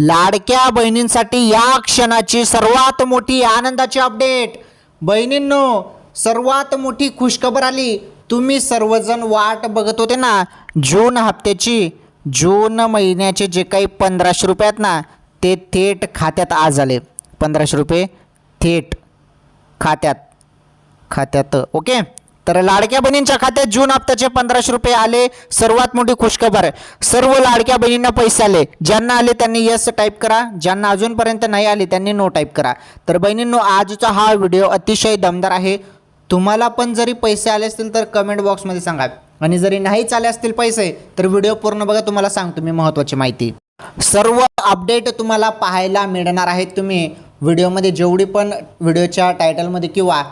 लाडक्या बहिणींसाठी या क्षणाची सर्वात मोठी आनंदाची अपडेट. बहिणींनो सर्वात मोठी खुशखबर आली. तुम्ही सर्वजण वाट बघत होते ना? जून हप्त्याची जून महिन्याचे जे काही पंधराशे रुपये आहेत ना ते थेट खात्यात आज आले. पंधराशे रुपये थेट खात्यात. खात्यात ओके? तर लाडक्या बहिणींच्या खात्यात जून हप्त्याचे पंधराशे रुपये आले. सर्वात मोठी खुशखबर. सर्व लाडक्या बहिणींना पैसे आले. ज्यांना आले त्यांनी यस टाईप करा. ज्यांना अजूनपर्यंत नाही आले त्यांनी नो टाईप करा. तर बहिणींनो आजचा हा व्हिडिओ अतिशय दमदार आहे. तुम्हाला पण जरी पैसे आले असतील तर कमेंट बॉक्समध्ये सांगा. आणि जरी नाहीच आले असतील पैसे तर व्हिडिओ पूर्ण बघा. तुम्हाला सांगतो मी महत्त्वाची माहिती. सर्व अपडेट तुम्हाला पाहायला मिळणार आहेत तुम्ही. व्हिडिओमध्ये जेवढी पण व्हिडिओच्या टायटलमध्ये किंवा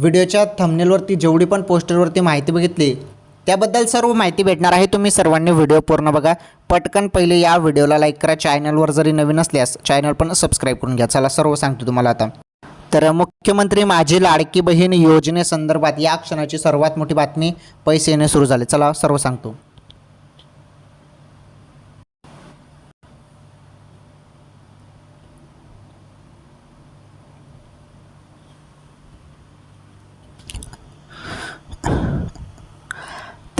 व्हिडिओच्या थंबनेलवरती जेवढी पण पोस्टरवरती माहिती बघितली त्याबद्दल सर्व माहिती भेटणार आहे. तुम्ही सर्वांनी व्हिडिओ पूर्ण बघा. पटकन पहिले या व्हिडिओला लाईक करा. चॅनलवर जरी नवीन असल्यास चॅनल पण सबस्क्राईब करून घ्या. चला सर्व सांगतो तुम्हाला आता. तर मुख्यमंत्री माझी लाडकी बहीण योजनेसंदर्भात या क्षणाची सर्वात मोठी बातमी पैसे येणे सुरू झाले. चला सर्व सांगतो.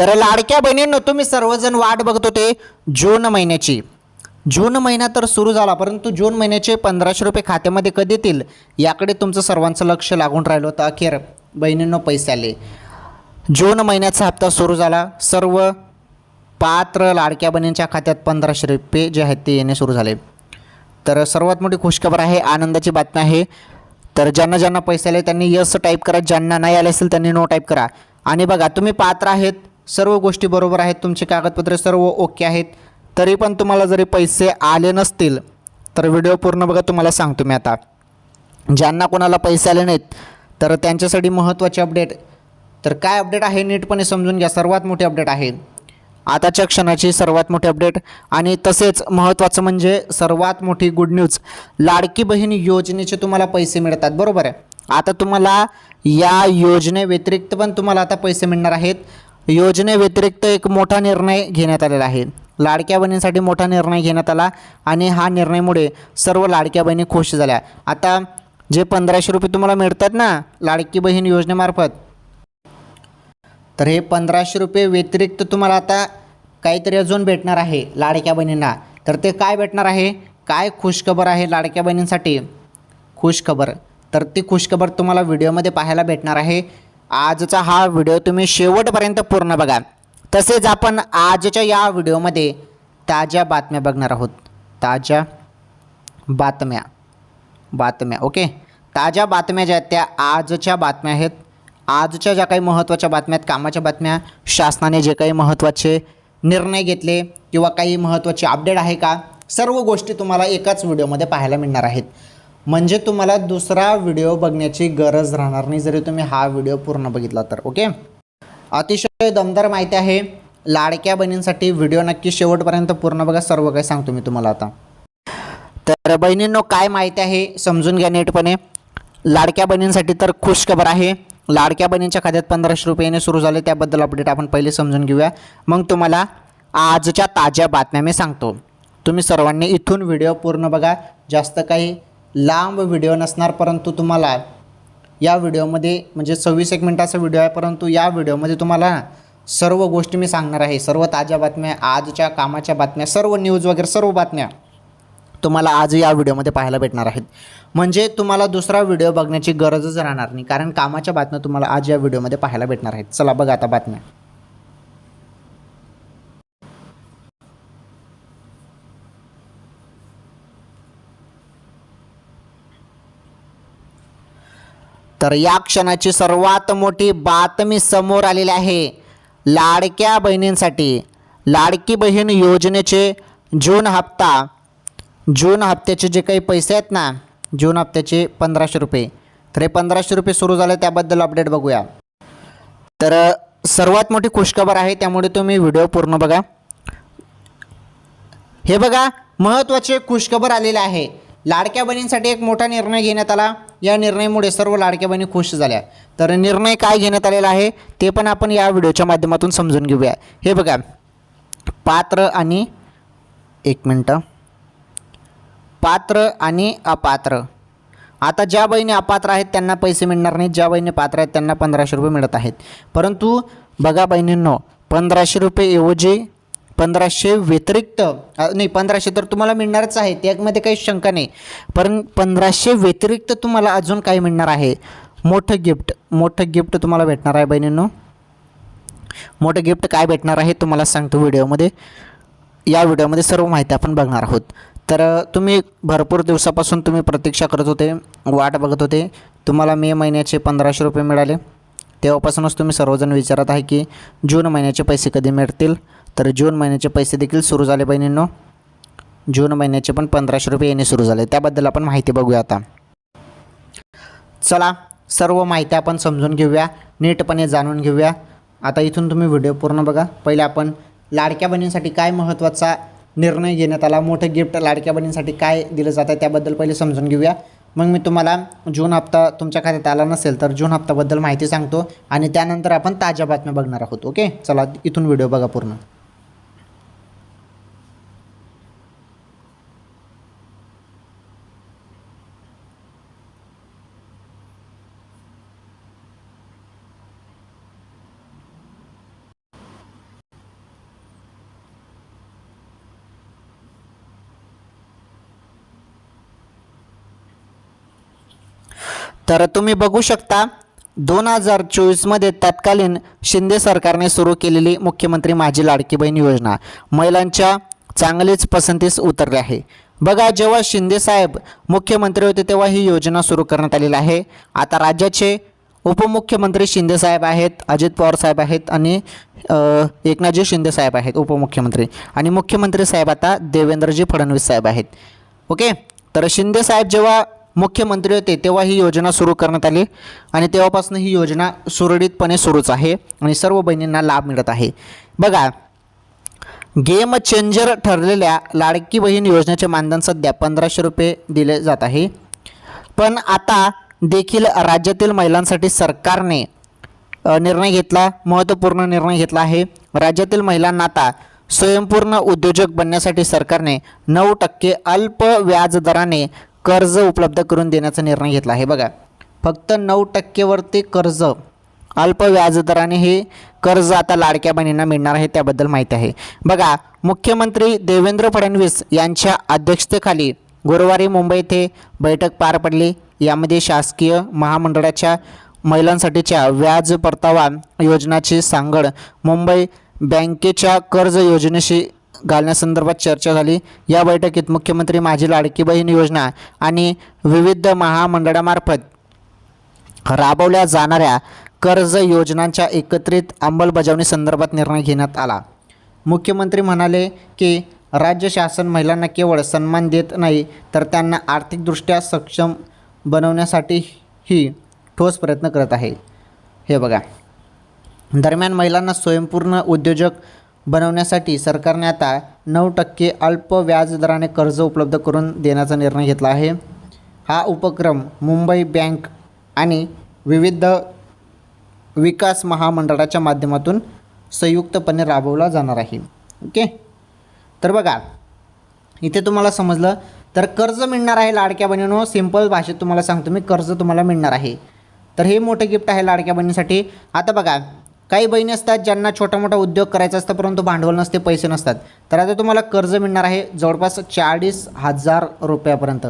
तर लाडक्या बहिणींनो तुम्ही सर्वजण वाट बघत होते जून महिन्याची. जून महिना तर सुरू झाला परंतु जून महिन्याचे पंधराशे रुपये खात्यामध्ये कधी येतील याकडे तुमचं सर्वांचं लक्ष लागून राहिलं होतं. अखेर बहिणींनो पैसे आले. जून महिन्याचा हप्ता सुरू झाला. सर्व पात्र लाडक्या बहिणींच्या खात्यात पंधराशे रुपये जे आहेत ते येणे सुरू झाले. तर सर्वात मोठी खुशखबर आहे आनंदाची बातमी आहे. तर ज्यांना ज्यांना पैसे आले त्यांनी यस टाईप करा. ज्यांना नाही आले असेल त्यांनी नो टाईप करा. आणि बघा तुम्ही पात्र आहेत सर्व गोष्टी बरोबर आहेत तुमचे कागदपत्रे सर्व ओके आहेत तरी पण तुम्हाला जरी पैसे आले नसतील तर व्हिडिओ पूर्ण बघा तुम्हाला सांगतो मी आता. ज्यांना कोणाला पैसे आले नाहीत तर त्यांच्यासाठी महत्त्वाचे अपडेट. तर काय अपडेट आहे नीटपणे समजून घ्या सर्वात मोठी अपडेट आहे. आताच्या क्षणाची सर्वात मोठी अपडेट आणि तसेच महत्त्वाचं म्हणजे सर्वात मोठी गुड न्यूज लाडकी बहीण योजनेचे तुम्हाला पैसे मिळतात बरोबर आहे. आता तुम्हाला या योजनेव्यतिरिक्त पण तुम्हाला आता पैसे मिळणार आहेत. योजनेव्यतिरिक्त एक मोठा निर्णय घेण्यात आलेला आहे. लाडक्या बहिणींसाठी मोठा निर्णय घेण्यात आला आणि हा निर्णयमुळे सर्व लाडक्या बहिणी खुश झाल्या. आता जे पंधराशे रुपये तुम्हाला मिळतात ना लाडकी बहीण योजनेमार्फत तर हे पंधराशे रुपये व्यतिरिक्त तुम्हाला आता काहीतरी अजून भेटणार आहे लाडक्या बहिणींना. तर ते काय भेटणार आहे? काय खुशखबर आहे लाडक्या बहिणींसाठी? खुशखबर. तर ती खुशखबर तुम्हाला व्हिडिओमध्ये पाहायला भेटणार आहे. आजचा हा व्हिडिओ तुम्ही शेवटपर्यंत पूर्ण बघा. तसेच आपण आजच्या या व्हिडिओमध्ये ताज्या बातम्या बघणार आहोत. ताज्या बातम्या. बातम्या ओके? ताज्या बातम्या ज्या आहेत त्या आजच्या बातम्या आहेत. आजच्या ज्या काही महत्त्वाच्या बातम्या आहेत कामाच्या बातम्या शासनाने जे काही महत्त्वाचे निर्णय घेतले किंवा काही महत्त्वाचे अपडेट आहे का सर्व गोष्टी तुम्हाला एकाच व्हिडिओमध्ये पाहायला मिळणार आहेत. म्हणजे तुम्हाला दुसरा व्हिडिओ बघण्याची गरज राहणार नाही. जरी तुम्ही हा व्हिडिओ पूर्ण बघितला तर ओके अतिशय दमदार माहिती आहे. लाडक्या बहिणींसाठी व्हिडिओ नक्की शेवटपर्यंत पूर्ण बघा. सर्व काही सांगतो मी तुम्हाला आता. तर बहिणींनो काय माहिती आहे? समजून घ्या नीटपणे. लाडक्या बहिणींसाठी तर खुशखबर आहे. लाडक्या बहिणींच्या खात्यात पंधराशे रुपयाने सुरू झाले. त्याबद्दल अपडेट आपण पहिले समजून घेऊया. मग तुम्हाला आजच्या ताज्या बातम्या मी सांगतो. तुम्ही सर्वांनी इथून व्हिडिओ पूर्ण बघा. जास्त काही लांब व्हिडिओ नसणार परंतु तुम्हाला या व्हिडिओमध्ये म्हणजे सव्वीस एक मिनटाचा व्हिडिओ आहे परंतु या व्हिडिओमध्ये तुम्हाला सर्व गोष्टी मी सांगणार आहे. सर्व ताज्या बातम्या आजच्या कामाच्या बातम्या सर्व न्यूज वगैरे सर्व बातम्या तुम्हाला आज या व्हिडिओमध्ये पाहायला भेटणार आहेत. म्हणजे तुम्हाला दुसरा व्हिडिओ बघण्याची गरजच राहणार नाही कारण कामाच्या बातम्या तुम्हाला आज या व्हिडिओमध्ये पाहायला भेटणार आहेत. चला बघा आता बातम्या. तर या क्षणाची सर्वात मोठी बातमी समोर आलेली आहे. लाडक्या बहिणींसाठी. लाडकी बहीण योजनेचे जून हप्ता. जून हप्त्याचे जे काही पैसे आहेत ना जून हप्त्याचे पंधराशे रुपये. तर हे पंधराशे रुपये सुरू झाले त्याबद्दल अपडेट बघूया. तर सर्वात मोठी खुशखबर आहे त्यामुळे तुम्ही व्हिडिओ पूर्ण बघा. हे बघा महत्त्वाचे खुशखबर आलेले आहे. लाडक्या बहिणींसाठी एक मोठा निर्णय घेण्यात आला. या निर्णयामुळे सर्व लाडक्या बहिणी खुश झाल्या. तर निर्णय काय घेण्यात आलेला आहे ते पण आपण या व्हिडिओच्या माध्यमातून समजून घेऊया. हे बघा पात्र आणि एक मिनटं. पात्र आणि अपात्र. आता ज्या बहिणी अपात्र आहेत त्यांना पैसे मिळणार नाहीत. ज्या बहिणी पात्र आहेत त्यांना पंधराशे रुपये मिळत आहेत. परंतु बघा बहिणींनो पंधराशे रुपयेऐवजी पंधराशे व्यतिरिक्त नाही पंधराशे तर तुम्हाला मिळणारच आहे त्यामध्ये काही शंका नाही. पण पंधराशे व्यतिरिक्त तुम्हाला अजून काय मिळणार आहे? मोठं गिफ्ट मोठं गिफ्ट तुम्हाला भेटणार आहे बहिणींनो. मोठं गिफ्ट काय भेटणार आहे तुम्हाला सांगतो व्हिडिओमध्ये. या व्हिडिओमध्ये सर्व माहिती आपण बघणार आहोत. तर तुम्ही भरपूर दिवसापासून तुम्ही प्रतीक्षा करत होते वाट बघत होते. तुम्हाला मे महिन्याचे पंधराशे रुपये मिळाले. तेव्हापासूनच तुम्ही सर्वजण विचारत आहे की जून महिन्याचे पैसे कधी मिळतील? तर जून महिन्याचे पैसे देखील सुरू झाले बहिणींनो. जून महिन्याचे पण पंधराशे रुपये येणे सुरू झाले. त्याबद्दल आपण माहिती बघूया आता. चला सर्व माहिती आपण समजून घेऊया नीटपणे जाणून घेऊया. आता इथून तुम्ही व्हिडिओ पूर्ण बघा. पहिले आपण लाडक्या बहिणींसाठी काय महत्त्वाचा निर्णय घेण्यात आला मोठं गिफ्ट लाडक्या बहिणींसाठी काय दिलं जातं त्याबद्दल पहिले समजून घेऊया. मग मी तुम्हाला जून हप्ता तुमच्या खात्यात आला नसेल तर जून हप्त्याबद्दल माहिती सांगतो आणि त्यानंतर आपण ताज्या बातम्या बघणार आहोत. ओके? चला इथून व्हिडिओ बघा पूर्ण. तर तुम्ही बघू शकता दोन हजार चोवीसमध्ये तत्कालीन शिंदे सरकारने सुरू केलेली मुख्यमंत्री माझी लाडकी बहीण योजना. महिलांच्या चांगलीच पसंतीस उतरली आहे. बघा जेव्हा शिंदे साहेब मुख्यमंत्री होते तेव्हा ही योजना सुरू करण्यात आलेली आहे. आता राज्याचे उपमुख्यमंत्री शिंदे साहेब आहेत अजित पवार साहेब आहेत आणि एकनाथजी शिंदे साहेब आहेत उपमुख्यमंत्री. आणि मुख्यमंत्री साहेब आता देवेंद्रजी फडणवीस साहेब आहेत. ओके? तर शिंदे साहेब जेव्हा मुख्यमंत्री होते तेव्हा ही योजना सुरू करण्यात आली आणि तेव्हापासून ही योजना सुरळीतपणे सुरूच आहे आणि सर्व बहिणींना लाभ मिळत आहे. बघा गेम चेंजर ठरलेल्या लाडकी बहीण योजनेचे मानधन सध्या पंधराशे रुपये दिले जात आहे. पण आता देखील राज्यातील महिलांसाठी सरकारने निर्णय घेतला महत्त्वपूर्ण निर्णय घेतला आहे. राज्यातील महिलांना आता स्वयंपूर्ण उद्योजक बनण्यासाठी सरकारने नऊ टक्के अल्प व्याज दराने कर्ज उपलब्ध करून देण्याचा निर्णय घेतला. आहे बघा फक्त नऊ टक्केवरती कर्ज अल्प व्याजदराने हे कर्ज आता लाडक्या बहिणींना मिळणार आहे त्याबद्दल माहिती आहे. बघा मुख्यमंत्री देवेंद्र फडणवीस यांच्या अध्यक्षतेखाली गुरुवारी मुंबई येथे बैठक पार पडली. यामध्ये शासकीय महामंडळाच्या महिलांसाठीच्या व्याज परतावा योजनाची सांगड मुंबई बँकेच्या कर्ज योजनेशी घालण्यासंदर्भात चर्चा झाली. या बैठकीत मुख्यमंत्री माझी लाडकी बहीण योजना आणि विविध महामंडळामार्फत राबवल्या जाणाऱ्या कर्ज योजनांच्या एकत्रित अंमलबजावणी संदर्भात निर्णय घेण्यात आला. मुख्यमंत्री म्हणाले की राज्य शासन महिलांना केवळ सन्मान देत नाही तर त्यांना आर्थिकदृष्ट्या सक्षम बनवण्यासाठीही ठोस प्रयत्न करत आहे. हे बघा. दरम्यान महिलांना स्वयंपूर्ण उद्योजक बनवण्यासाठी सरकारने आता नऊ टक्के अल्प व्याजदराने कर्ज उपलब्ध करून देण्याचा निर्णय घेतला आहे. हा उपक्रम मुंबई बँक आणि विविध विकास महामंडळाच्या माध्यमातून संयुक्तपणे राबवला जाणार आहे. ओके? तर बघा इथे तुम्हाला समजलं. तर कर्ज मिळणार आहे लाडक्या बहिणीनो सिंपल भाषेत तुम्हाला सांगतो मी कर्ज तुम्हाला मिळणार आहे. तर हे मोठं गिफ्ट आहे लाडक्या बहिणीसाठी. आता बघा काही बहिणी असतात ज्यांना छोटा मोठा उद्योग करायचा असतं परंतु भांडवल नसते पैसे नसतात. तर आता तुम्हाला कर्ज मिळणार आहे जवळपास चाळीस हजार रुपयापर्यंत.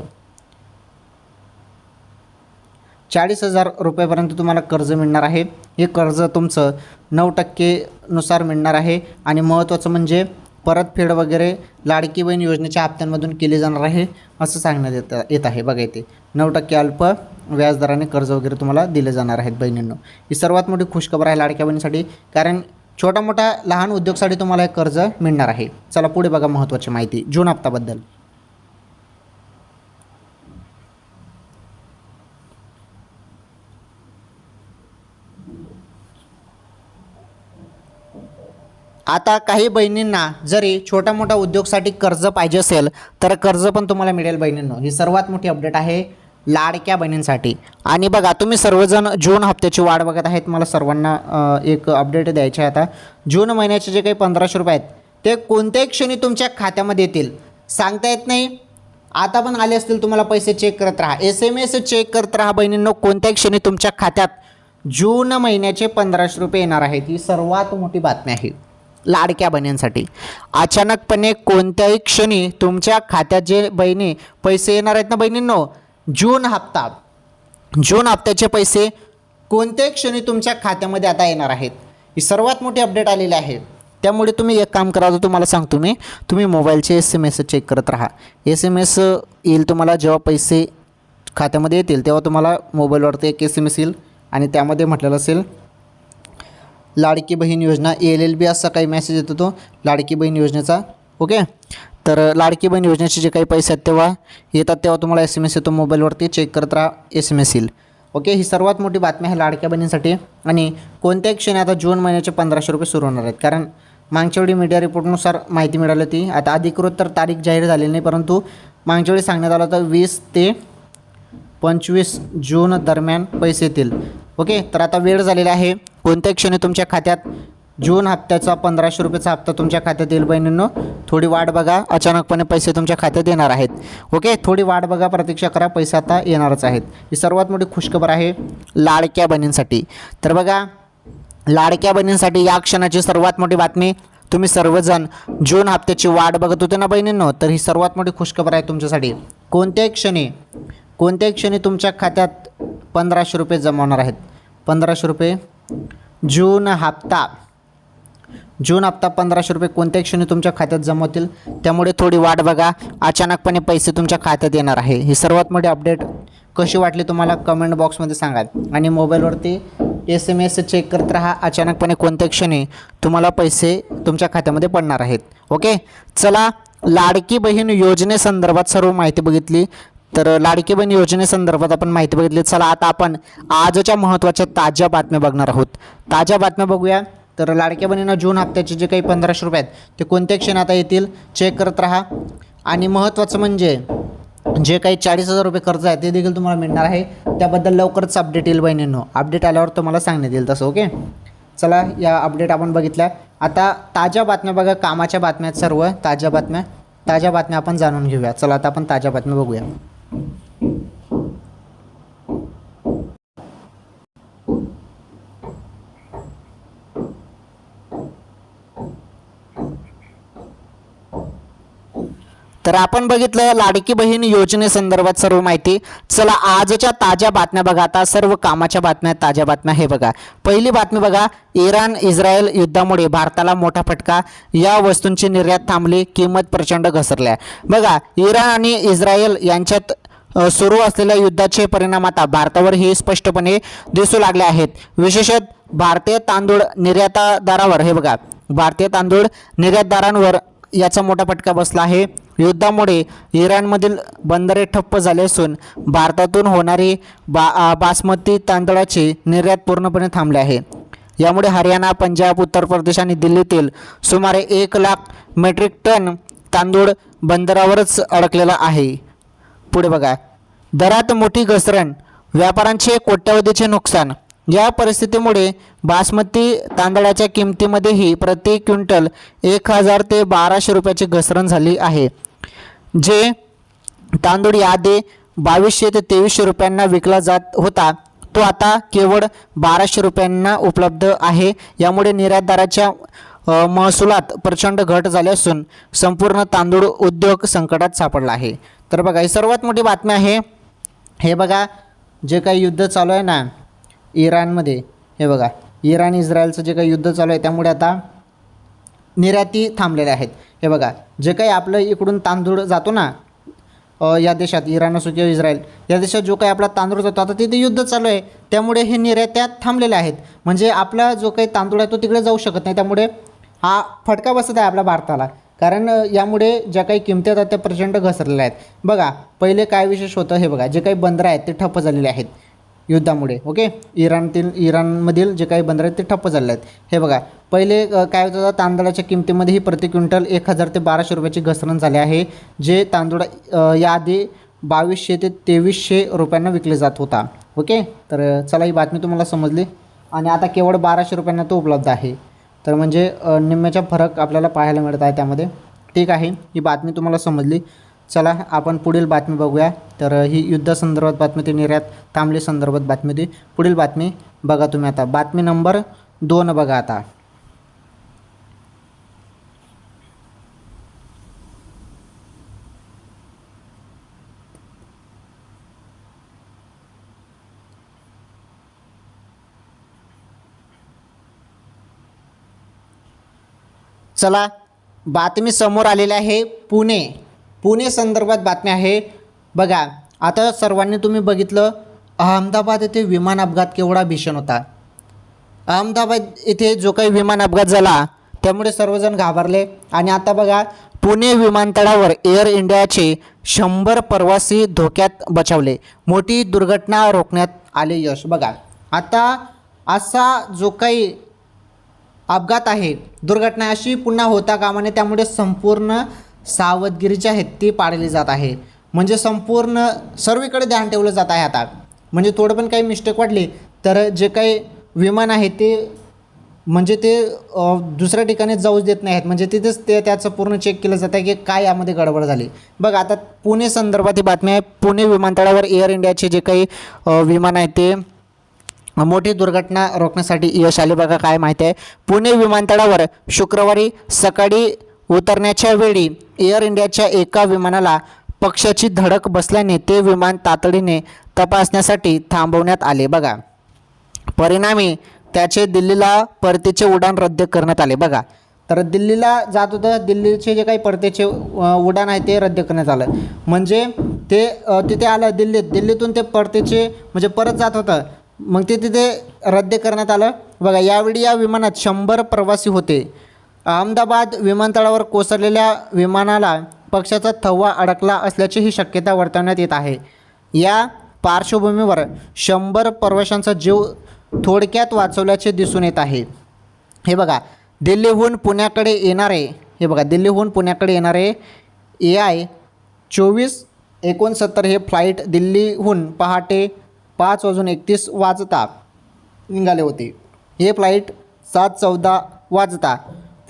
चाळीस हजार रुपयापर्यंत तुम्हाला कर्ज मिळणार आहे. हे कर्ज तुमचं नऊ टक्केनुसार मिळणार आहे. आणि महत्त्वाचं म्हणजे परतफेड वगैरे लाडकी बहीण योजनेच्या हप्त्यांमधून केली जाणार आहे असं सांगण्यात येत येत आहे. बघा इथे नऊ टक्के अल्प व्याजदराने कर्ज वगैरे तुम्हाला दिले जाणार आहेत बहिणींनो. ही सर्वात मोठी खुशखबर आहे लाडक्या बहिणीसाठी कारण छोटा मोठा लहान उद्योगसाठी तुम्हाला हे कर्ज मिळणार आहे. चला पुढे बघा महत्त्वाची माहिती. जून हप्ताबद्दल. आता काही बहिणींना जरी छोटा मोठा उद्योगसाठी कर्ज पाहिजे असेल तर कर्ज पण तुम्हाला मिळेल बहिणींनो. ही सर्वात मोठी अपडेट आहे लाडक्या बहिणींसाठी. आणि बघा तुम्ही सर्वजण जून हप्त्याची वाढ बघत आहेत. मला सर्वांना एक अपडेट द्यायची आहे आता. जून महिन्याचे जे काही पंधराशे रुपये आहेत ते कोणत्याही क्षणी तुमच्या खात्यामध्ये येतील? सांगता येत नाही. आता पण आले असतील तुम्हाला पैसे चेक करत राहा. एस एम एस चेक करत राहा बहिणींनो. कोणत्याही क्षणी तुमच्या खात्यात जून महिन्याचे पंधराशे रुपये येणार आहेत. ही सर्वात मोठी बातमी आहे. लाडक्या बहिणींसाठी. अचानकपणे कोणत्याही क्षणी तुमच्या खात्यात जे बहिणी पैसे येणार आहेत ना बहिणींनो? जून हप्ता. जून हप्त्याचे पैसे कोणत्याही क्षणी तुमच्या खात्यामध्ये आता येणार आहेत. ही सर्वात मोठी अपडेट आलेली आहे. त्यामुळे तुम्ही एक काम करा तुम्हाला सांगतो मी. तुम्ही मोबाईलचे एस एम एस चेक करत राहा. एस एम एस येईल तुम्हाला जेव्हा पैसे खात्यामध्ये येतील तेव्हा तुम्हाला मोबाईलवरती एक एस एम एस येईल आणि त्यामध्ये म्हटलेलं असेल लाडकी बहीण योजना एल एल बी असा काही मेसेज येतो तो लाडकी बहीण योजनेचा. ओके? तर लाडकी बहीण योजनेचे जे काही पैसे आहेत तेव्हा येतात तेव्हा तुम्हाला एस एम एस येतो मोबाईलवरती. चेक करत राहा एस एम एस येईल. ओके? ही सर्वात मोठी बातमी आहे लाडक्या बहिणींसाठी. आणि कोणत्याही क्षणी आता जून महिन्याचे पंधराशे रुपये सुरू होणार आहेत. कारण मागच्या वेळी मीडिया रिपोर्टनुसार माहिती मिळाली ती आता अधिकृत तर तारीख जाहीर झालेली नाही परंतु मागच्या वेळी सांगण्यात आलं होतं वीस ते पंचवीस जून दरम्यान पैसे येतील. ओके तर आता वेळ झालेला आहे. कोणत्याही क्षणी तुमच्या खात्यात जून हप्त्याचा पंधराशे रुपयाचा हप्ता तुमच्या खात्यात येईल बहिणींनो. थोडी वाट बघा अचानकपणे पैसे तुमच्या खात्यात येणार आहेत. ओके थोडी वाट बघा प्रतीक्षा करा पैसे आता येणारच आहेत. ही सर्वात मोठी खुशखबर आहे लाडक्या बहिणींसाठी. तर बघा लाडक्या बहिणींसाठी या क्षणाची सर्वात मोठी बातमी तुम्ही सर्वजण जून हप्त्याची वाट बघत होते ना बहिणींनो? तर ही सर्वात मोठी खुशखबर आहे तुमच्यासाठी. कोणत्याही क्षणी कोणत्याही क्षणी तुमच्या खात्यात पंधराशे रुपये जमा होणार आहेत. पंधराशे रुपये. जून हप्ता. जून हप्ता पंधराशे रुपये कोणत्या क्षणी तुमच्या खात्यात जमा होतील त्यामुळे थोडी वाट बघा. अचानकपणे पैसे तुमच्या खात्यात येणार आहे. ही सर्वात मोठी अपडेट कशी वाटली तुम्हाला कमेंट बॉक्समध्ये सांगा. आणि मोबाईलवरती एस एम एस चेक करत राहा. अचानकपणे कोणत्या क्षणी तुम्हाला पैसे तुमच्या खात्यामध्ये पडणार आहेत. ओके? चला लाडकी बहीण योजनेसंदर्भात सर्व माहिती बघितली. तर लाडकी बहीण योजनेसंदर्भात आपण माहिती बघितली. चला आता आपण आजच्या महत्त्वाच्या ताज्या बातम्या बघणार आहोत. ताज्या बातम्या बघूया. तर लाडक्या बहिणींना जून हप्त्याचे जे काही पंधराशे रुपये आहेत ते कोणत्या क्षण आता येतील? चेक करत राहा. आणि महत्त्वाचं म्हणजे जे काही चाळीस हजार रुपये कर्ज आहे ते देखील तुम्हाला मिळणार आहे. त्याबद्दल लवकरच अपडेट येईल बहिणींनो. अपडेट आल्यावर तुम्हाला सांगण्यात येईल तसं ओके चला या अपडेट आपण बघितल्या. आता ताज्या बातम्या बघा कामाच्या बातम्या आहेत सर्व. ताज्या बातम्या ताज्या बातम्या आपण जाणून घेऊया. चला आता आपण ताज्या बातम्या बघूया. Thank you. तर आपण बघितलं लाडकी बहीण योजनेसंदर्भात सर्व माहिती. चला आजच्या ताज्या बातम्या बघा. आता सर्व कामाच्या बातम्या ताज्या बातम्या हे बघा. पहिली बातमी बघा. इराण इस्रायल युद्धामुळे भारताला मोठा फटका. या वस्तूंची निर्यात थांबली. किंमत प्रचंड घसरल्या. बघा इराण आणि इस्रायल यांच्यात सुरू असलेल्या युद्धाचे परिणाम आता भारतावर हे स्पष्टपणे दिसू लागले आहेत. विशेषत भारतीय तांदूळ निर्यातदारावर. हे बघा भारतीय तांदूळ निर्यातदारांवर याचा मोठा फटका बसला आहे. युद्धामुळे इराणमधील बंदरे ठप्प झाले असून भारतातून होणारी बा बासमती तांदळाची निर्यात पूर्णपणे थांबली आहे. यामुळे हरियाणा पंजाब उत्तर प्रदेश आणि दिल्लीतील सुमारे एक लाख मेट्रिक टन तांदूळ बंदरावरच अडकलेला आहे. पुढे बघा. दरात मोठी घसरण. व्यापाऱ्यांचे कोट्यवधीचे नुकसान. या परिस्थितीमुळे बासमती तांदळाच्या किमतीमध्येही प्रति क्विंटल एक हजार ते बाराशे रुपयाची घसरण झाली आहे. जे तांदूळ यादी बावीसशे ते तेवीसशे रुपयांना विकला जात होता तो आता केवळ बाराशे रुपयांना उपलब्ध आहे. यामुळे निर्यातदाराच्या महसुलात प्रचंड घट झाली असून संपूर्ण तांदूळ उद्योग संकटात सापडला आहे. तर बघा ही सर्वात मोठी बातमी आहे. हे बघा जे काही युद्ध चालू आहे ना इराणमध्ये. हे बघा इराण इस्रायलचं जे काही युद्ध चालू आहे त्यामुळे आता निर्याती थांबलेल्या आहेत. हे बघा जे काही आपलं इकडून तांदूळ जातो ना या देशात इराण असो किंवा इस्रायल या देशात जो काही आपला तांदूळ जातो आता तिथे युद्ध चालू आहे. त्यामुळे हे निर्यात्या थांबलेल्या आहेत. म्हणजे आपला जो काही तांदूळ आहे तो तिकडे जाऊ शकत नाही. त्यामुळे हा फटका बसत आहे आपल्या भारताला. कारण यामुळे ज्या काही किमती आहेत त्या प्रचंड घसरलेल्या आहेत. बघा पहिले काय विशेष होतं हे बघा जे काही बंदरं आहेत ते ठप्प झालेले आहेत. युद्धामुळे ओके? इराणतील इराणमधील जे काही बंदर आहेत ते ठप्प झालेले आहेत. हे बघा पहिले काय होतं तांदळाच्या तांदळाच्या किमतीमध्येही प्रति क्विंटल एक हजार ते बाराशे रुपयाची घसरण झाली आहे जे तांदूळ याआधी बावीसशे ते तेवीसशे रुपयांना विकले जात होता ओके? तर चला ही बातमी तुम्हाला समजली. आणि आता केवळ बाराशे रुपयांना तो उपलब्ध आहे. तर म्हणजे निम्म्याचा फरक आपल्याला पाहायला मिळत आहे त्यामध्ये. ठीक आहे ही बातमी तुम्हाला समजली. चला आपण पुढील बातमी बघूया. तर ही युद्धासंदर्भात बातमी ती निर्यात थांबली संदर्भात बातमी होती पुढील बातमी बघा तुम्ही आता. बातमी नंबर दोन बघा आता. चला बातमी समोर आलेली आहे पुणे. पुणे संदर्भात बातमी आहे. बघा आता सर्वांनी तुम्ही बघितलं अहमदाबाद येथे विमान अपघात केवढा भीषण होता. अहमदाबाद येथे जो काही विमान अपघात झाला त्यामुळे सर्वजण घाबरले. आणि आता बघा पुणे विमानतळावर एअर इंडियाचे शंभर प्रवासी धोक्यात बचावले. मोठी दुर्घटना रोखण्यात आले यश. बघा आता असा जो काही अपघात आहे दुर्घटना अशी पुन्हा होता कामा नये त्यामुळे संपूर्ण सावधगिरी जी आहेत ती पाळली जात आहे. म्हणजे संपूर्ण सर्वीकडे ध्यान ठेवलं जात आहे आता. म्हणजे थोडं पण काही मिस्टेक वाटली तर जे काही विमान आहे ते म्हणजे ते दुसऱ्या ठिकाणी जाऊच देत नाहीत. म्हणजे तिथेच ते त्याचं पूर्ण चेक केलं जातं आहे की काय यामध्ये गडबड झाली. बघ आता पुणे संदर्भात ही बातमी आहे. पुणे विमानतळावर एअर इंडियाचे जे काही विमान आहे ते मोठी दुर्घटना रोखण्यासाठी यश आले. बघा काय माहिती आहे. पुणे विमानतळावर शुक्रवारी सकाळी उतरण्याच्या वेळी एअर इंडियाच्या एका विमानाला पक्षाची धडक बसल्याने ते विमान तातडीने तपासण्यासाठी थांबवण्यात आले बघा. परिणामी त्याचे दिल्लीला परतीचे उड्डाण रद्द करण्यात आले बघा. तर दिल्लीला जात होतं दिल्लीचे जे काही परतीचे उड्डाण आहे ते रद्द करण्यात आलं. म्हणजे ते तिथे आलं दिल्लीत. दिल्लीतून ते परतीचे म्हणजे परत जात होतं. मग ते तिथे रद्द करण्यात आलं. बघा यावेळी या विमानात शंभर प्रवासी होते. अहमदाबाद विमानतळावर कोसळलेल्या विमानाला पक्षाचा थव्वा अडकला असल्याचीही शक्यता वर्तवण्यात येत आहे. या पार्श्वभूमीवर शंभर प्रवाशांचा जीव थोडक्यात वाचवल्याचे दिसून येत आहे. हे बघा दिल्लीहून पुण्याकडे येणारे हे बघा दिल्लीहून पुण्याकडे येणारे ए आय चोवीस एकोणसत्तर हे फ्लाईट दिल्लीहून पहाटे पाच वाजून एकतीस वाजता निघाले होते. हे फ्लाईट सात चौदा वाजता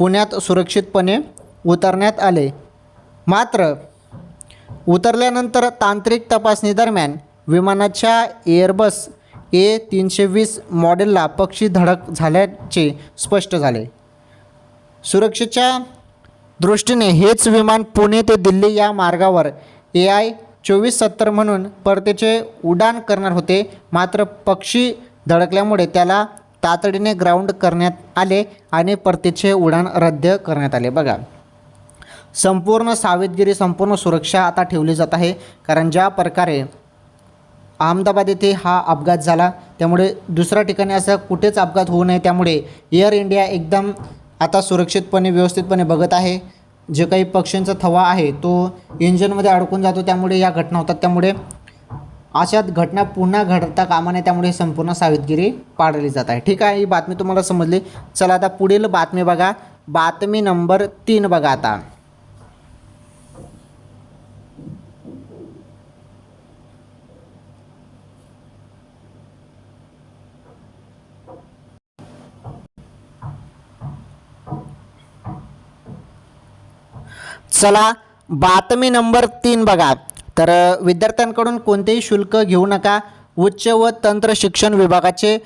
पुण्यात सुरक्षितपणे उतरण्यात आले. मात्र उतरल्यानंतर तांत्रिक तपासणीदरम्यान विमानाच्या एअरबस ए तीनशे वीस मॉडेलला पक्षी धडक झाल्याचे स्पष्ट झाले. सुरक्षेच्या दृष्टीने हेच विमान पुणे ते दिल्ली या मार्गावर ए आय चोवीस सत्तर म्हणून परतेचे उड्डाण करणार होते. मात्र पक्षी धडकल्यामुळे त्याला तातडीने ग्राउंड करण्यात आले आणि परतीचे उडाण रद्द करण्यात आले. बघा. संपूर्ण सावधगिरी संपूर्ण सुरक्षा आता ठेवली जात आहे. कारण ज्या प्रकारे अहमदाबाद येथे हा अपघात झाला त्यामुळे दुसऱ्या ठिकाणी असं कुठेच अपघात होऊ नये. त्यामुळे एअर इंडिया एकदम आता सुरक्षितपणे व्यवस्थितपणे बघत आहे. जे काही पक्ष्यांचा थवा आहे तो इंजनमध्ये अडकून जातो. त्यामुळे या घटना होतात. त्यामुळे अशा घटना पुन्हा घडता कामा नये त्यामुळे संपूर्ण सावधगिरी पाळली जात आहे. ठीक आहे ही बातमी तुम्हाला समजली. चला आता पुढील बातमी बघा. बातमी नंबर तीन बघा आता. चला बातमी नंबर तीन बघा. तर विद्यार्थ्यांकडून कोणतेही शुल्क घेऊ नका. उच्च व तंत्र शिक्षण विभागाचे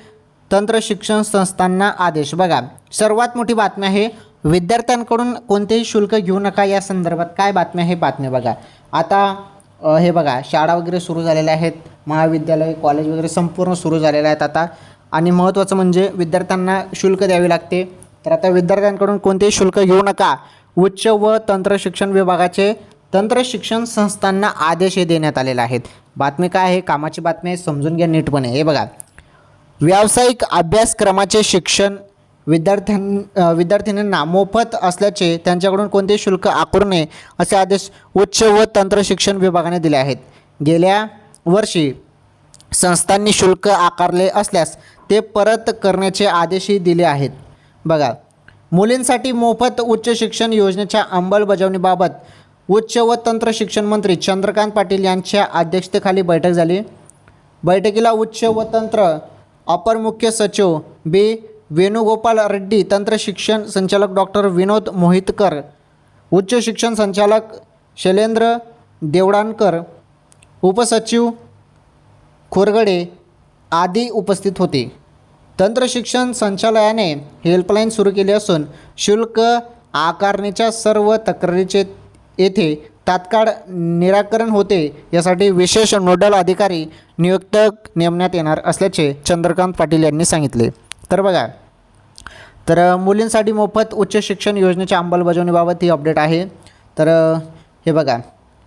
तंत्र शिक्षण संस्थांना आदेश. बघा सर्वात मोठी बातमी आहे विद्यार्थ्यांकडून कोणतेही शुल्क घेऊ नका या संदर्भात काय बातमी आहे बातमी बघा. आता हे बघा शाळा वगैरे सुरू झालेल्या आहेत महाविद्यालय कॉलेज वगैरे संपूर्ण सुरू झालेल्या आहेत आता. आणि महत्त्वाचं म्हणजे विद्यार्थ्यांना शुल्क द्यावे लागते. तर आता विद्यार्थ्यांकडून कोणतेही शुल्क घेऊ नका. उच्च व तंत्र शिक्षण विभागाचे तंत्र शिक्षण संस्थांना आदेश हे देण्यात आलेले आहेत. बातमी काय आहे? कामाची बातमी आहे. समजून घ्या नीटपणे. हे बघा. व्यावसायिक अभ्यासक्रमाचे शिक्षण विद्यार्थ्यां विद्यार्थिनींना मोफत असल्याचे त्यांच्याकडून कोणतेही शुल्क आकारू नये असे आदेश उच्च व तंत्र शिक्षण विभागाने दिले आहेत. गेल्या वर्षी संस्थांनी शुल्क आकारले असल्यास ते परत करण्याचे आदेशही दिले आहेत. बघा. मुलींसाठी मोफत उच्च शिक्षण योजनेच्या अंमलबजावणीबाबत उच्च व तंत्र शिक्षण मंत्री चंद्रकांत पाटील यांच्या अध्यक्षतेखाली बैठक झाली. बैठकीला उच्च व तंत्र अपर मुख्य सचिव बी. वेणुगोपाल रेड्डी तंत्र शिक्षण संचालक डॉक्टर विनोद मोहितकर उच्च शिक्षण संचालक शैलेंद्र देवडाणकर उपसचिव खोरगडे आदी उपस्थित होते. तंत्रशिक्षण संचालयाने हेल्पलाईन सुरू केली असून शुल्क आकारणीच्या सर्व तक्रारीचे येथे तात्काळ निराकरण होते. यासाठी विशेष नोडल अधिकारी नियुक्त नेमण्यात येणार असल्याचे चंद्रकांत पाटील यांनी सांगितले. तर बघा तर मुलींसाठी मोफत उच्च शिक्षण योजनेच्या अंमलबजावणीबाबत ही अपडेट आहे. तर हे बघा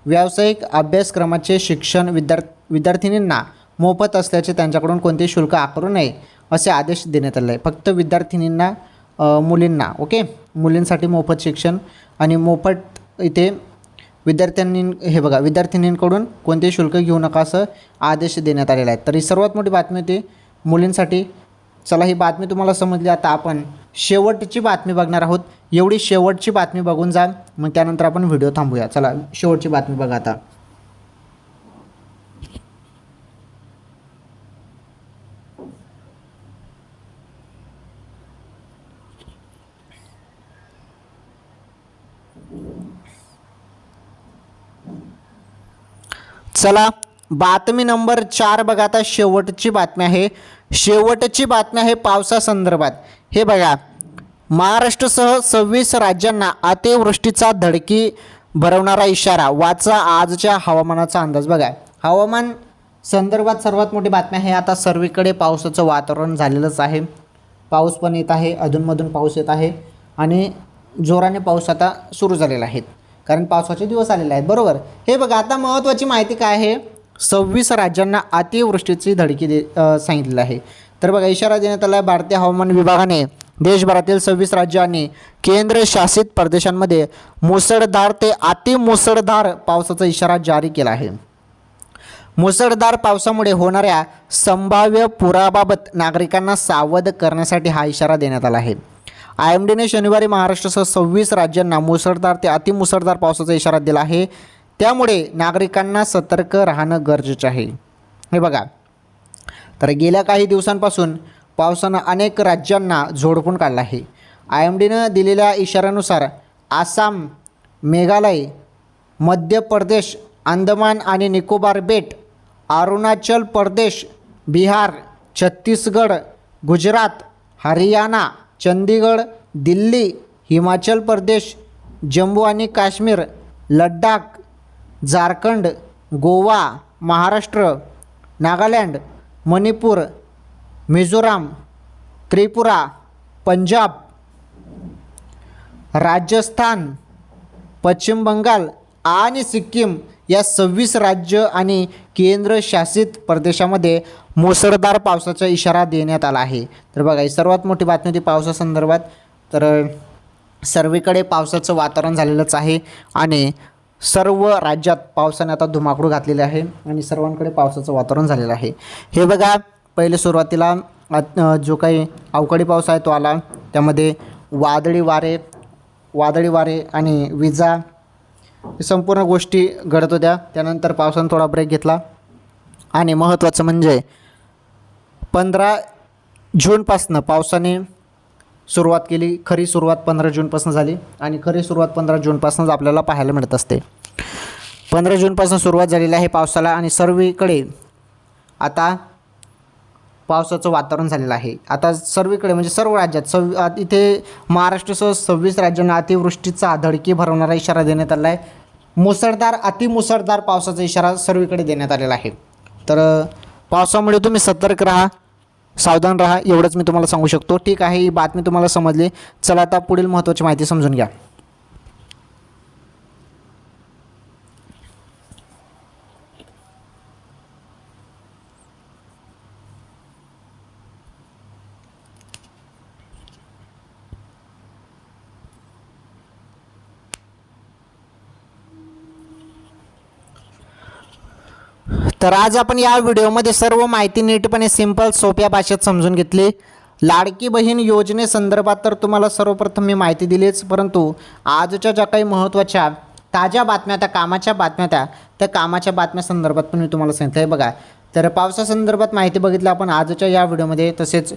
व्यावसायिक अभ्यासक्रमाचे शिक्षण विद्यार्थ विद्यार्थिनींना मोफत असल्याचे त्यांच्याकडून कोणतेही शुल्क आकारू नये असे आदेश देण्यात आले आहे फक्त विद्यार्थिनींना मुलींना ओके? मुलींसाठी मोफत शिक्षण आणि मोफत इथे विद्यार्थ्यांनी हे बघा विद्यार्थिनींकडून कोणतेही शुल्क घेऊ नका असं आदेश देण्यात आलेला आहे. तर ही सर्वात मोठी बातमी होती मुलींसाठी. चला ही बातमी तुम्हाला समजली. आता आपण शेवटची बातमी बघणार आहोत. एवढी शेवटची बातमी बघून जा. मग त्यानंतर आपण व्हिडिओ थांबूया. चला शेवटची बातमी बघा आता. चला बातमी नंबर चार बघा आता शेवटची बातमी आहे. शेवटची बातमी आहे पावसासंदर्भात. हे बघा महाराष्ट्रसह सव्वीस राज्यांना अतिवृष्टीचा धडकी भरवणारा इशारा. वाचा आजच्या हवामानाचा अंदाज बघा. हवामान संदर्भात सर्वात मोठी बातमी आहे आता सर्वीकडे पावसाचं वातावरण झालेलंच आहे. पाऊस पण येत आहे अधूनमधून पाऊस येत आहे आणि जोराने पाऊस आता सुरू झालेला आहे. कारण पावसाचे दिवस आलेले आहेत. बरोबर? हे बघा आता महत्त्वाची माहिती काय आहे? सव्वीस राज्यांना अतिवृष्टीची धडकी दे सांगितलेलं आहे. तर बघा इशारा देण्यात आला आहे भारतीय हवामान विभागाने. देशभरातील सव्वीस राज्य आणि केंद्रशासित प्रदेशांमध्ये मुसळधार ते अतिमुसळधार पावसाचा इशारा जारी केला आहे. मुसळधार पावसामुळे होणाऱ्या संभाव्य पुराबाबत नागरिकांना सावध करण्यासाठी हा इशारा देण्यात आला आहे. आय एम डीने शनिवारी महाराष्ट्रासह सव्वीस राज्यांना मुसळधार ते अतिमुसळधार पावसाचा इशारा दिला आहे. त्यामुळे नागरिकांना सतर्क राहणं गरजेचं आहे. हे बघा. तर गेल्या काही दिवसांपासून पावसानं अनेक राज्यांना झोडपून काढलं आहे. आय एम डीनं दिलेल्या इशाऱ्यानुसार आसाम मेघालय मध्य प्रदेश अंदमान आणि निकोबार बेट अरुणाचल प्रदेश बिहार छत्तीसगड गुजरात हरियाणा चंदीगड दिल्ली हिमाचल प्रदेश जम्मू आणि काश्मीर लडाख झारखंड गोवा महाराष्ट्र नागालँड मणिपूर मिझोराम त्रिपुरा पंजाब राजस्थान पश्चिम बंगाल आणि सिक्कीम या सव्वीस राज्य आणि केंद्रशासित प्रदेशामध्ये मुसळधार पावसाचा इशारा देण्यात आला आहे. तर बघा ही सर्वात मोठी बातमी होती पावसासंदर्भात. तर सर्वीकडे पावसाचं वातावरण झालेलंच आहे आणि सर्व राज्यात पावसाने आता धुमाकूळ घातलेले आहे आणि सर्वांकडे पावसाचं वातावरण झालेलं आहे. हे बघा पहिले सुरुवातीला जो काही अवकाळी पाऊस आहे तो आला. त्यामध्ये वादळी वारे वादळी वारे आणि विजा संपूर्ण गोष्टी घडत होत्या. त्यानंतर पावसानं थोडा ब्रेक घेतला. आणि महत्त्वाचं म्हणजे पंधरा जूनपासनं पावसाने सुरुवात केली. खरी सुरुवात पंधरा जूनपासून झाली. आणि खरी सुरुवात पंधरा जूनपासूनच आपल्याला पाहायला मिळत असते. पंधरा जूनपासून सुरुवात झालेली आहे पावसाला. आणि सर्वीकडे आता पावसाचं वातावरण झालेलं आहे. आता सर्वीकडे म्हणजे सर्व राज्यात सव इथे महाराष्ट्रासह सव्वीस राज्यांना अतिवृष्टीचा धडकी भरवणारा इशारा देण्यात आला आहे मुसळधार अतिमुसळधार पावसाचा इशारा सर्वीकडे देण्यात आलेला आहे. तर पावसामुळे तुम्ही सतर्क राहा सावधान राहा एवढंच मी तुम्हाला सांगू शकतो. ठीक आहे ही बातमी तुम्हाला समजली. चला आता पुढील महत्त्वाची माहिती समजून घ्या. तर आज आपण या व्हिडिओमध्ये सर्व माहिती नीटपणे सिंपल सोप्या भाषेत समजून घेतली. लाडकी बहीण योजनेसंदर्भात तर तुम्हाला सर्वप्रथम मी माहिती दिलीच परंतु आजच्या ज्या काही महत्त्वाच्या ताज्या बातम्या त्या कामाच्या बातम्या त्या त्या कामाच्या बातम्या संदर्भात पण मी तुम्हाला सांगितलं आहे बघा. तर पावसासंदर्भात माहिती बघितलं आपण आजच्या या व्हिडिओमध्ये. तसेच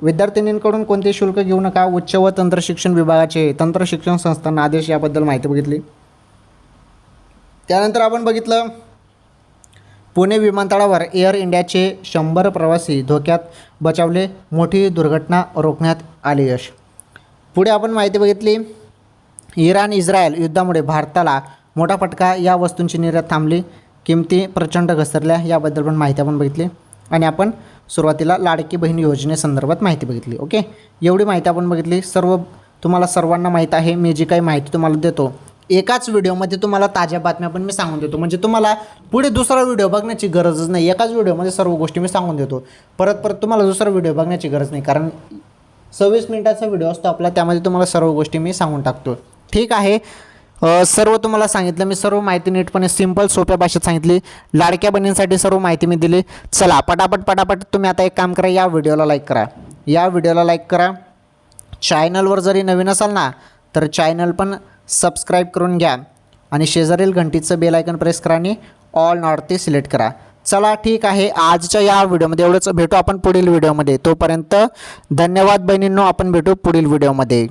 विद्यार्थिनींकडून कोणते शुल्क घेऊ नका. उच्च व तंत्रशिक्षण विभागाचे तंत्रशिक्षण संस्थांना आदेश याबद्दल माहिती बघितली. त्यानंतर आपण बघितलं पुणे विमानतळावर एअर इंडियाचे शंभर प्रवासी धोक्यात बचावले. मोठी दुर्घटना रोखण्यात आली यश. पुढे आपण माहिती बघितली. इराण इस्रायल युद्धामुळे भारताला मोठा फटका या वस्तूंची निर्यात थांबली. किमती प्रचंड घसरल्या याबद्दल पण माहिती आपण बघितली. आणि आपण सुरुवातीला लाडकी बहीण योजनेसंदर्भात माहिती बघितली. ओके? एवढी माहिती आपण बघितली. सर्व तुम्हाला सर्वांना माहीत आहे. मी जी काही माहिती तुम्हाला देतो एकाच व्हिडिओमध्ये तुम्हाला ताज्या बातम्या पण मी सांगून देतो. म्हणजे तुम्हाला पुढे दुसरा व्हिडिओ बघण्याची गरजच नाही. एकाच व्हिडिओमध्ये सर्व गोष्टी मी सांगून देतो. परत परत तुम्हाला दुसरा व्हिडिओ बघण्याची गरज नाही. कारण सव्वीस मिनिटाचा व्हिडिओ असतो आपला त्यामध्ये तुम्हाला सर्व गोष्टी मी सांगून टाकतो. ठीक आहे? सर्व तुम्हाला सांगितलं. मी सर्व माहिती नीटपणे सिंपल सोप्या भाषेत सांगितली. लाडक्या बहिणींसाठी सर्व माहिती मी दिली. चला पटापट पटापट तुम्ही आता एक काम करा. या व्हिडिओला लाईक करा. या व्हिडिओला लाईक करा. चॅनलवर जरी नवीन असाल ना तर चॅनल पण सबस्क्राईब करून घ्या आणि शेजारील घंटीचं बेल आयकन प्रेस करा आणि ऑल नॉर्थ ते सिलेक्ट करा. चला ठीक आहे. आजच्या या व्हिडिओमध्ये एवढंच. भेटू आपण पुढील व्हिडिओमध्ये. तोपर्यंत धन्यवाद बहिणींनो आपण भेटू पुढील व्हिडिओमध्ये.